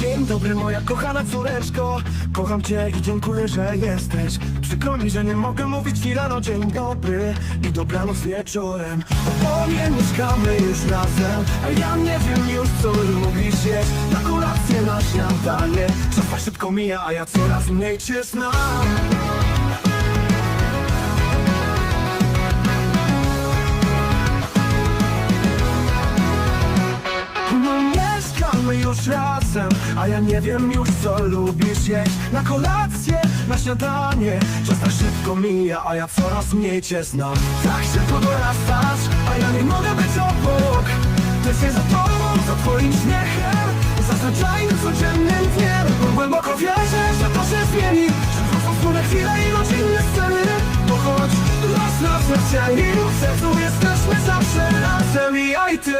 Dzień dobry moja kochana córeczko. Kocham cię i dziękuję, że jesteś. Przykro mi, że nie mogę mówić ci rano dzień dobry I dobranoc wieczorem. Nie mieszkamy już razem A ja nie wiem już co lubisz jeść. Na kolację, na śniadanie. Czas szybko mija, a ja coraz mniej cię znam mieszkamy już razem, a ja nie wiem już co lubisz jeść. Na kolację, na śniadanie Czas tak szybko mija, a ja coraz mniej cię znam. Tak szybko dorastasz, a ja nie mogę być obok. Tęsknię za tobą, za twoim śmiechem Za codziennym dniem Bo Głęboko wierzę, że to się zmieni. Że wrócą wspólne chwile i rodzinne sceny. Bo choć raz na serce w sercu jesteśmy zawsze razem I ja i ty